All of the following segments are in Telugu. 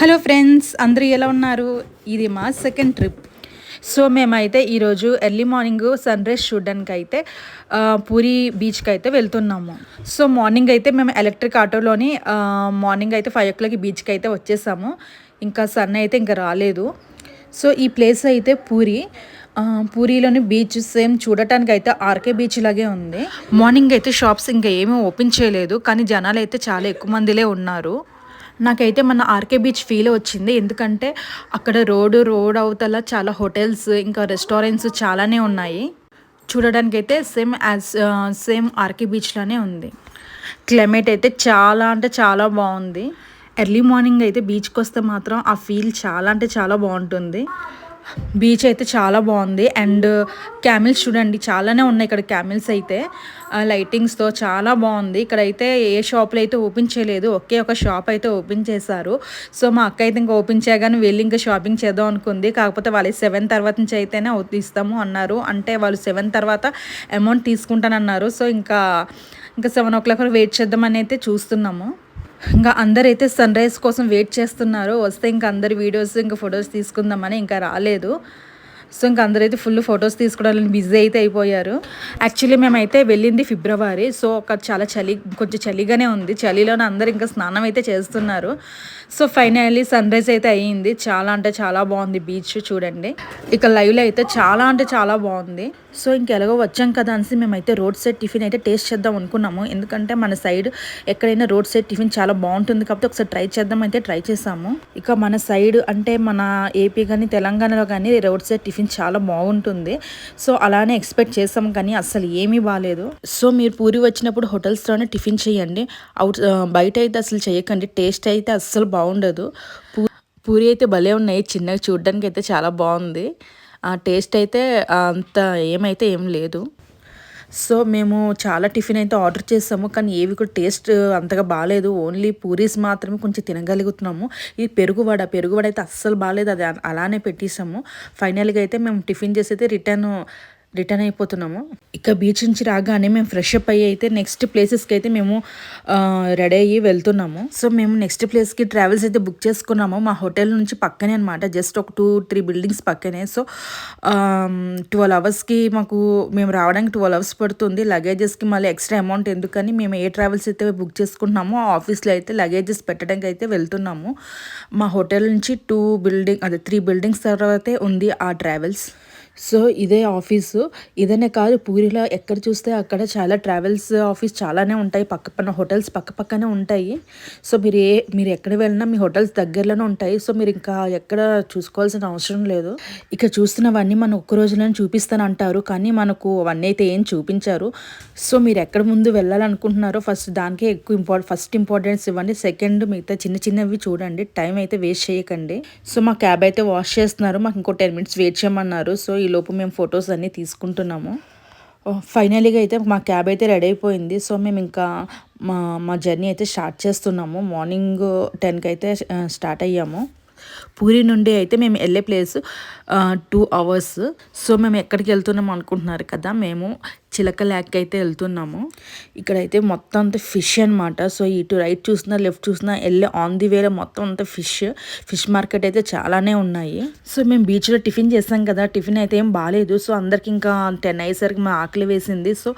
హలో ఫ్రెండ్స్ అందరూ ఎలా ఉన్నారు? ఇది మా సెకండ్ ట్రిప్. సో మేమైతే ఈరోజు ఎర్లీ మార్నింగ్ సన్ రైజ్ చూడడానికి అయితే పూరి బీచ్కి అయితే వెళ్తున్నాము. సో మార్నింగ్ అయితే మేము ఎలక్ట్రిక్ ఆటోలోని మార్నింగ్ అయితే ఫైవ్ ఓ క్లాక్ బీచ్కి అయితే వచ్చేసాము. ఇంకా సన్ అయితే ఇంకా రాలేదు. సో ఈ ప్లేస్ అయితే పూరి. పూరిలోని బీచ్ సేమ్ చూడటానికి అయితే ఆర్కే బీచ్ లాగే ఉంది. మార్నింగ్ అయితే షాప్స్ ఇంకా ఏమీ ఓపెన్ చేయలేదు కానీ జనాలు అయితే చాలా ఎక్కువ మందిలే ఉన్నారు. నాకైతే మన ఆర్కే బీచ్ ఫీల్ వచ్చింది. ఎందుకంటే అక్కడ రోడ్డు రోడ్ అవతల చాలా హోటల్స్ ఇంకా రెస్టారెంట్స్ చాలానే ఉన్నాయి. చూడడానికైతే సేమ్ యాజ్ సేమ్ ఆర్కే బీచ్లోనే ఉంది. క్లైమేట్ అయితే చాలా అంటే చాలా బాగుంది. ఎర్లీ మార్నింగ్ అయితే బీచ్కి వస్తే మాత్రం ఆ ఫీల్ చాలా అంటే చాలా బాగుంటుంది. బీచ్ అయితే చాలా బాగుంది. అండ్ క్యామిల్స్ చూడండి చాలానే ఉన్నాయి ఇక్కడ క్యామిల్స్ అయితే. లైటింగ్స్తో చాలా బాగుంది. ఇక్కడ అయితే ఏ షాప్లో అయితే ఓపెన్ చేయలేదు ఒకే ఒక షాప్ అయితే ఓపెన్ చేశారు. సో మా అక్క అయితే ఇంకా ఓపెన్ చేయగానే వెళ్ళి ఇంకా షాపింగ్ చేద్దాం అనుకుంది. కాకపోతే వాళ్ళు సెవెన్ తర్వాత నుంచి అయితేనే ఇస్తాము అన్నారు. అంటే వాళ్ళు సెవెన్ తర్వాత అమౌంట్ తీసుకుంటానన్నారు. సో ఇంకా ఇంకా సెవెన్ ఓ క్లాక్ వెయిట్ చేద్దామని అయితే చూస్తున్నాము. ఇంకా అందరైతే సన్ రైజ్ కోసం వెయిట్ చేస్తున్నారు. వస్తే ఇంకా అందరి వీడియోస్ ఇంకా ఫొటోస్ తీసుకుందామని ఇంకా రాలేదు. సో ఇంకా అందరైతే ఫుల్ ఫొటోస్ తీసుకోవడానికి బిజీ అయితే అయిపోయారు. యాక్చువల్లీ మేమైతే వెళ్ళింది ఫిబ్రవరి సో ఒక చాలా చలి కొంచెం చలిగానే ఉంది. చలిలోనే అందరు ఇంకా స్నానం అయితే చేస్తున్నారు. సో ఫైనల్లీ సన్ రైజ్ అయితే అయ్యింది. చాలా అంటే చాలా బాగుంది బీచ్ చూడండి. ఇక లైవ్లో అయితే చాలా అంటే చాలా బాగుంది. సో ఇంకెలాగో వచ్చాం కదా అనేసి మేమైతే రోడ్ సైడ్ టిఫిన్ అయితే టేస్ట్ చేద్దాం అనుకున్నాము. ఎందుకంటే మన సైడ్ ఎక్కడైనా రోడ్ సైడ్ టిఫిన్ చాలా బాగుంటుంది కాబట్టి ఒకసారి ట్రై చేద్దాం అయితే ట్రై చేసాము. ఇక మన సైడ్ అంటే మన ఏపీ కానీ తెలంగాణలో కానీ రోడ్ సైడ్ టిఫిన్ చాలా బాగుంటుంది. సో అలానే ఎక్స్పెక్ట్ చేసాం కానీ అసలు ఏమీ బాగాలేదు సో మీరు పూరి వచ్చినప్పుడు హోటల్స్లోనే టిఫిన్ చేయండి. అవుట్ బయట అయితే అసలు చేయకండి. టేస్ట్ అయితే అస్సలు బాగుండదు. పూ పూరి అయితే భలే ఉన్నాయి. చిన్నగా చూడడానికి అయితే చాలా బాగుంది. ఆ టేస్ట్ అయితే అంత ఏమైతే ఏం లేదు. సో మేము చాలా టిఫిన్ అయితే ఆర్డర్ చేసాము కానీ ఏవి కూడా టేస్ట్ అంతగా బాగాలేదు ఓన్లీ పూరీస్ మాత్రమే కొంచెం తినగలుగుతున్నాము. ఈ పెరుగువడ పెరుగువడ అయితే అస్సలు బాగాలేదు అది అలానే పెట్టేసాము. ఫైనల్గా అయితే మేము టిఫిన్ చేసి అయితే రిటర్న్ రిటర్న్ అయిపోతున్నాము. ఇక బీచ్ నుంచి రాగానే మేము ఫ్రెష్ అప్ అయ్యి అయితే నెక్స్ట్ ప్లేసెస్కి అయితే మేము రెడీ అయ్యి వెళ్తున్నాము. సో మేము నెక్స్ట్ ప్లేస్కి ట్రావెల్స్ అయితే బుక్ చేసుకున్నాము. మా హోటల్ నుంచి పక్కనే అనమాట జస్ట్ ఒక టూ త్రీ బిల్డింగ్స్ పక్కనే. సో ట్వెల్వ్ అవర్స్కి మాకు మేము రావడానికి ట్వెల్వ్ అవర్స్ పడుతుంది. లగేజెస్కి మళ్ళీ ఎక్స్ట్రా అమౌంట్ ఎందుకని మేము ఏ ట్రావెల్స్ అయితే బుక్ చేసుకుంటున్నామో ఆ ఆఫీస్లో అయితే లగేజెస్ పెట్టడానికి అయితే వెళ్తున్నాము. మా హోటల్ నుంచి టూ బిల్డింగ్ అదే త్రీ బిల్డింగ్స్ తర్వాతే ఉంది ఆ ట్రావెల్స్ సో ఇదే ఆఫీసు. ఇదనే కాదు పూరిలో ఎక్కడ చూస్తే అక్కడ చాలా ట్రావెల్స్ ఆఫీస్ చాలానే ఉంటాయి. పక్క పక్కన హోటల్స్ పక్క పక్కనే ఉంటాయి. సో మీరు ఏ మీరు ఎక్కడ వెళ్ళినా మీ హోటల్స్ దగ్గరలోనే ఉంటాయి. సో మీరు ఇంకా ఎక్కడ చూసుకోవాల్సిన అవసరం లేదు. ఇక చూస్తున్నవన్నీ మనం ఒక్క రోజులోనే చూపిస్తాను అంటారు కానీ మనకు అవన్నీ అయితే ఏం చూపించారు. సో మీరు ఎక్కడ ముందు వెళ్ళాలనుకుంటున్నారో ఫస్ట్ దానికే ఎక్కువ ఇంపార్ట్ ఫస్ట్ ఇంపార్టెన్స్ ఇవ్వండి. సెకండ్ మిగతా చిన్న చిన్నవి చూడండి. టైం అయితే వేస్ట్ చేయకండి. సో మా క్యాబ్ అయితే వాష్ చేస్తున్నారు. మాకు ఇంకో టెన్ మినిట్స్ వెయిట్ చేయమన్నారు. సో ఈ లోపు మేము ఫొటోస్ అన్నీ తీసుకుంటున్నాము. ఫైనలీగా అయితే మా క్యాబ్ అయితే రెడీ అయిపోయింది. సో మేము ఇంకా మా మా జర్నీ అయితే స్టార్ట్ చేస్తున్నాము. మార్నింగ్ టెన్కి అయితే స్టార్ట్ అయ్యాము. పూరి నుండి అయితే మేము వెళ్ళే ప్లేస్ టూ అవర్స్ సో మేము ఎక్కడికి వెళ్తున్నాం అనుకుంటున్నారు కదా మేము చిలక ల్యాక్ అయితే వెళ్తున్నాము. ఇక్కడైతే మొత్తం అంతా ఫిష్ అనమాట సో ఇటు రైట్ చూసినా లెఫ్ట్ చూసినా వెళ్ళే ఆన్ ది వేలో మొత్తం అంతా ఫిష్. ఫిష్ మార్కెట్ అయితే చాలానే ఉన్నాయి. సో మేము బీచ్లో టిఫిన్ చేసాం కదా టిఫిన్ అయితే ఏం బాగాలేదు సో అందరికి ఇంకా టెన్ అయ్యేసరికి మా ఆకలి వేసింది. సో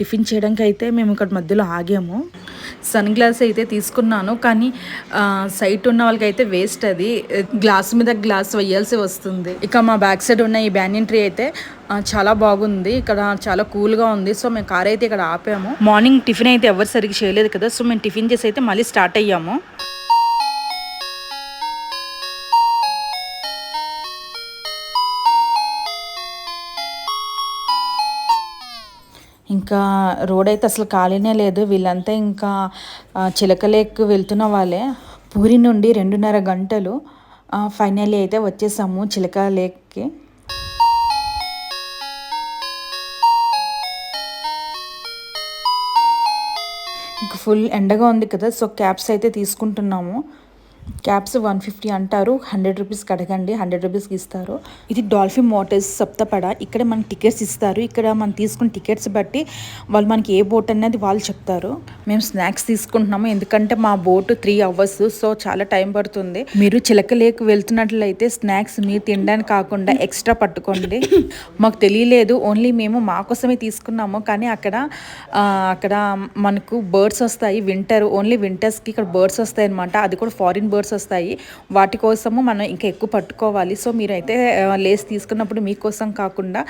టిఫిన్ చేయడానికి అయితే మేము ఇక్కడ మధ్యలో ఆగాము. సన్ గ్లాస్ అయితే తీసుకున్నాను. కానీ సైట్ ఉన్న వాళ్ళకి అయితే వేస్ట్ అది. గ్లాస్ మీద గ్లాస్ వేయాల్సి వస్తుంది. ఇక మా బ్యాక్ సైడ్ ఉన్న ఈ బ్యానియన్ ట్రీ అయితే చాలా బాగుంది. ఇక్కడ చాలా కూల్గా ఉంది. సో మేము కార్ అయితే ఇక్కడ ఆపాము. మార్నింగ్ టిఫిన్ అయితే ఎవరు సరిగ్గా చేయలేదు కదా. సో మేము టిఫిన్ చేసి అయితే మళ్ళీ స్టార్ట్ అయ్యాము. ఇంకా రోడ్ అయితే అసలు ఖాళీనే లేదు. వీళ్ళంతా ఇంకా చిలక లేక్ వెళ్తున్న వాళ్ళే. పూరి నుండి రెండున్నర గంటలు ఫైనల్లీ అయితే వచ్చేసాము చిలక లేక్కి. ఫుల్ ఎండగా ఉంది కదా సో క్యాప్స్ అయితే తీసుకుంటున్నాము. క్యాప్స్ వన్ ఫిఫ్టీ అంటారు. హండ్రెడ్ రూపీస్కి అడగండి హండ్రెడ్ రూపీస్కి ఇస్తారు. ఇది డాల్ఫిన్ మోటార్స్ సప్తపడ. ఇక్కడ మనకి టికెట్స్ ఇస్తారు. ఇక్కడ మనం తీసుకున్న టికెట్స్ బట్టి వాళ్ళు మనకి ఏ బోట్ అనేది వాళ్ళు చెప్తారు. మేము స్నాక్స్ తీసుకుంటున్నాము. ఎందుకంటే మా బోట్ త్రీ అవర్స్ సో చాలా టైం పడుతుంది. మీరు చిలక లేక్ వెళ్తున్నట్లయితే స్నాక్స్ మీరు తినడానికి కాకుండా ఎక్స్ట్రా పట్టుకోండి. మాకు తెలియలేదు. ఓన్లీ మేము మా కోసమే తీసుకున్నాము. కానీ అక్కడ అక్కడ మనకు బర్డ్స్ వస్తాయి. వింటర్ ఓన్లీ వింటర్స్కి ఇక్కడ బర్డ్స్ వస్తాయి అనమాట అది కూడా ఫారిన్ బర్డ్స్ వస్తాయి. వాటి కోసము మనం ఇంకా ఎక్కువ పట్టుకోవాలి. సో మీరైతే అయితే లేస్ తీసుకున్నప్పుడు మీకోసం కాకుండా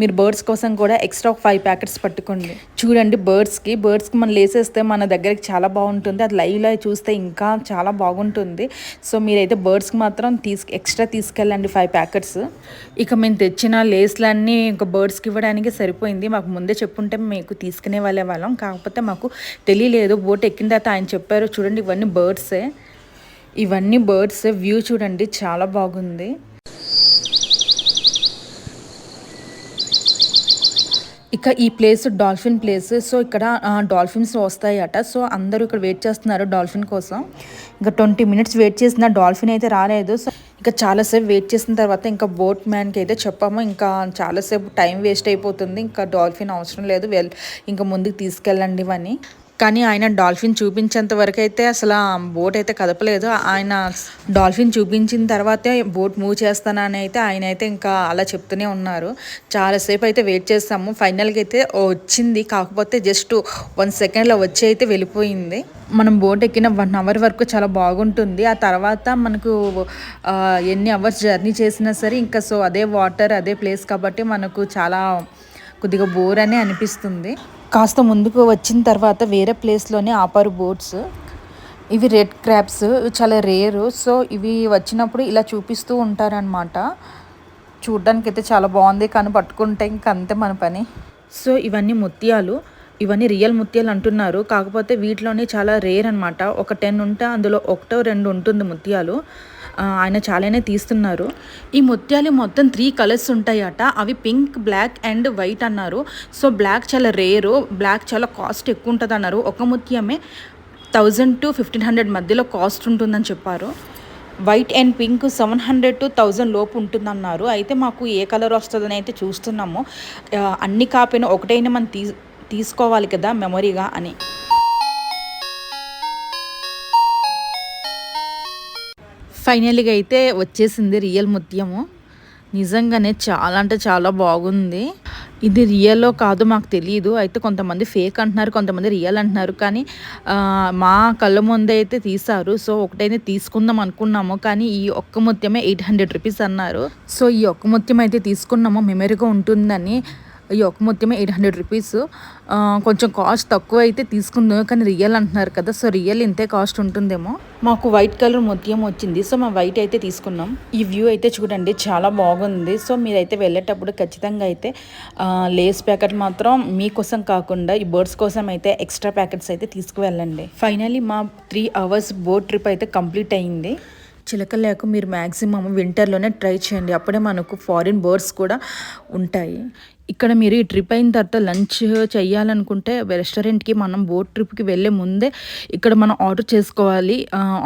మీరు బర్డ్స్ కోసం కూడా ఎక్స్ట్రా ఫైవ్ ప్యాకెట్స్ పట్టుకోండి. చూడండి బర్డ్స్కి. బర్డ్స్కి మనం లేసేస్తే మన దగ్గరికి చాలా బాగుంటుంది. అది లైవ్లో చూస్తే ఇంకా చాలా బాగుంటుంది. సో మీరైతే బర్డ్స్కి మాత్రం తీసు ఎక్స్ట్రా తీసుకెళ్ళండి ఫైవ్ ప్యాకెట్స్. ఇక మేము తెచ్చిన లేస్లన్నీ ఇంకా బర్డ్స్కి ఇవ్వడానికి సరిపోయింది. మాకు ముందే చెప్పుంటే మీకు తీసుకునే వాళ్ళే వాళ్ళం. కాకపోతే మాకు తెలియలేదు. బోట్ ఎక్కిన తర్వాత ఆయన చెప్పారు చూడండి ఇవన్నీ బర్డ్సే. ఇవన్నీ బర్డ్స్ వ్యూ చూడండి చాలా బాగుంది. ఇక ఈ ప్లేస్ డాల్ఫిన్ ప్లేస్ సో ఇక్కడ డాల్ఫిన్స్ వస్తాయట. సో అందరూ ఇక్కడ వెయిట్ చేస్తున్నారు డాల్ఫిన్ కోసం. ఇంకా ట్వంటీ మినిట్స్ వెయిట్ చేసిన డాల్ఫిన్ అయితే రాలేదు. సో ఇంకా చాలాసేపు వెయిట్ చేసిన తర్వాత ఇంకా బోట్ మ్యాన్కి అయితే చెప్పాము. ఇంకా చాలాసేపు టైం వేస్ట్ అయిపోతుంది. ఇంకా డాల్ఫిన్ అవసరం లేదు. వెల్ ఇంకా ముందుకు తీసుకెళ్ళండి ఇవన్నీ. కానీ ఆయన డాల్ఫిన్ చూపించేంత వరకు అయితే అసలు ఆ బోట్ అయితే కదపలేదు. ఆయన డాల్ఫిన్ చూపించిన తర్వాతే బోట్ మూవ్ చేస్తానని అయితే ఆయన అయితే ఇంకా అలా చెప్తూనే ఉన్నారు. చాలాసేపు అయితే వెయిట్ చేస్తాము. ఫైనల్గా అయితే వచ్చింది. కాకపోతే జస్ట్ వన్ సెకండ్లో వచ్చి అయితే వెళ్ళిపోయింది. మనం బోట్ ఎక్కిన వన్ అవర్ వరకు చాలా బాగుంటుంది. ఆ తర్వాత మనకు ఎన్ని అవర్స్ జర్నీ చేసినా సరే ఇంకా సో అదే వాటర్ అదే ప్లేస్ కాబట్టి మనకు చాలా కొద్దిగా బోర్ అని అనిపిస్తుంది. కాస్త ముందుకు వచ్చిన తర్వాత వేరే ప్లేస్లోనే ఆపారు బోట్స్. ఇవి రెడ్ క్రాప్స్ చాలా రేరు. సో ఇవి వచ్చినప్పుడు ఇలా చూపిస్తూ ఉంటారనమాట చూడ్డానికి అయితే చాలా బాగుంది. కానీ పట్టుకుంటే ఇంకంతే మన పని. సో ఇవన్నీ ముత్యాలు. ఇవన్నీ రియల్ ముత్యాలు అంటున్నారు. కాకపోతే వీటిలోనే చాలా రేర్ అనమాట ఒక టెన్ ఉంటే అందులో ఒకటో రెండు ఉంటుంది ముత్యాలు. ఆయన చాలానే తీస్తున్నారు. ఈ ముత్యాలు మొత్తం త్రీ కలర్స్ ఉంటాయట. అవి పింక్ బ్లాక్ అండ్ వైట్ అన్నారు. సో బ్లాక్ చాలా రేరు బ్లాక్ చాలా కాస్ట్ ఎక్కువ ఉంటుంది అన్నారు ఒక ముత్యమే థౌజండ్ టు ఫిఫ్టీన్ హండ్రెడ్ మధ్యలో కాస్ట్ ఉంటుందని చెప్పారు. White and pink seven hundred to thousand లోపు ఉంటుందన్నారు. అయితే మాకు ఏ కలర్ వస్తుందని అయితే చూస్తున్నాము. అన్ని కాపీను ఒకటైనా మనం తీ తీసుకోవాలి కదా మెమొరీగా అని. ఫైనల్గా అయితే వచ్చేసింది రియల్ ముత్యము. నిజంగానే చాలా అంటే చాలా బాగుంది. ఇది రియల్లో కాదు మాకు తెలియదు అయితే కొంతమంది ఫేక్ అంటున్నారు కొంతమంది రియల్ అంటున్నారు. కానీ మా కళ్ళ ముందే అయితే తీశారు. సో ఒకటైతే తీసుకుందాం అనుకున్నాము. కానీ ఈ ఒక్క ముత్యమే ఎయిట్ హండ్రెడ్ రూపీస్ అన్నారు. సో ఈ ఒక్క ముత్యం అయితే తీసుకున్నాము. మెమరీగా ఉంటుందని ఈ ఒక మొత్తమే ఎయిట్ హండ్రెడ్ రూపీస్ కొంచెం కాస్ట్ తక్కువ అయితే తీసుకుందాం కానీ రియల్ అంటున్నారు కదా. సో రియల్ ఇంతే కాస్ట్ ఉంటుందేమో. మాకు వైట్ కలర్ మొత్యం వచ్చింది. సో మా వైట్ అయితే తీసుకున్నాం. ఈ వ్యూ అయితే చూడండి చాలా బాగుంది. సో మీరైతే వెళ్ళేటప్పుడు ఖచ్చితంగా అయితే లేస్ ప్యాకెట్ మాత్రం మీకోసం కాకుండా ఈ బర్డ్స్ కోసం అయితే ఎక్స్ట్రా ప్యాకెట్స్ అయితే తీసుకువెళ్ళండి. ఫైనలీ మా త్రీ అవర్స్ బోట్ ట్రిప్ అయితే కంప్లీట్ అయింది. చిలక లేక మీరు మ్యాక్సిమం వింటర్లోనే ట్రై చేయండి. అప్పుడే మనకు ఫారిన్ బర్డ్స్ కూడా ఉంటాయి. ఇక్కడ మీరు ఈ ట్రిప్ అయిన తర్వాత లంచ్ చేయాలనుకుంటే రెస్టారెంట్కి మనం బోట్ ట్రిప్కి వెళ్ళే ముందే ఇక్కడ మనం ఆర్డర్ చేసుకోవాలి.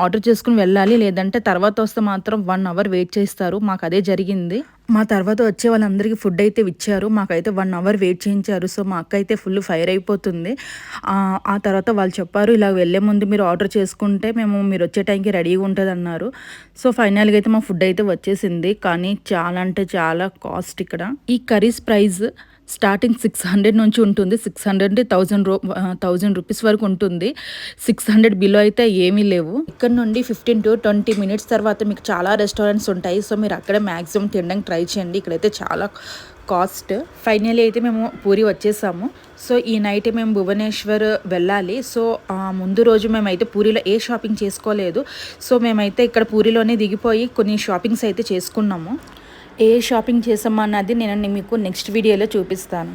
ఆర్డర్ చేసుకుని వెళ్ళాలి. లేదంటే తర్వాత వస్తే మాత్రం వన్ అవర్ వెయిట్ చేస్తారు. మాకు అదే జరిగింది. మా తర్వాత వచ్చే వాళ్ళందరికీ ఫుడ్ అయితే ఇచ్చారు. మాకైతే వన్ అవర్ వెయిట్ చేయించారు. సో మా అక్క అయితే ఫుల్ ఫైర్ అయిపోతుంది. ఆ, ఆ తర్వాత వాళ్ళు చెప్పారు ఇలా వెళ్ళే ముందు మీరు ఆర్డర్ చేసుకుంటే మేము మీరు వచ్చే టైంకి రెడీగా ఉంటుంది అన్నారు సో ఫైనల్గా అయితే మా ఫుడ్ అయితే వచ్చేసింది. కానీ చాలా అంటే చాలా కాస్ట్ ఇక్కడ. ఈ curries price starting six hundred నుంచి ఉంటుంది. సిక్స్ హండ్రెడ్ థౌజండ్ రూ థౌజండ్ రూపీస్ వరకు ఉంటుంది. సిక్స్ హండ్రెడ్ బిలో అయితే ఏమీ లేవు. ఇక్కడ నుండి ఫిఫ్టీన్ టు ట్వంటీ మినిట్స్ తర్వాత మీకు చాలా రెస్టారెంట్స్ ఉంటాయి. సో మీరు అక్కడ మ్యాక్సిమం తినడానికి ట్రై చేయండి. ఇక్కడైతే చాలా కాస్ట్. ఫైనల్ అయితే మేము పూరి వచ్చేసాము. సో ఈ నైట్ మేము భువనేశ్వర్ వెళ్ళాలి. సో ముందు రోజు మేమైతే పూరిలో ఏ షాపింగ్ చేసుకోలేదు. సో మేమైతే ఇక్కడ పూరిలోనే దిగిపోయి కొన్ని షాపింగ్స్ అయితే చేసుకున్నాము. ఏ షాపింగ్ చేసామన్నది నేను మీకు నెక్స్ట్ వీడియోలో చూపిస్తాను.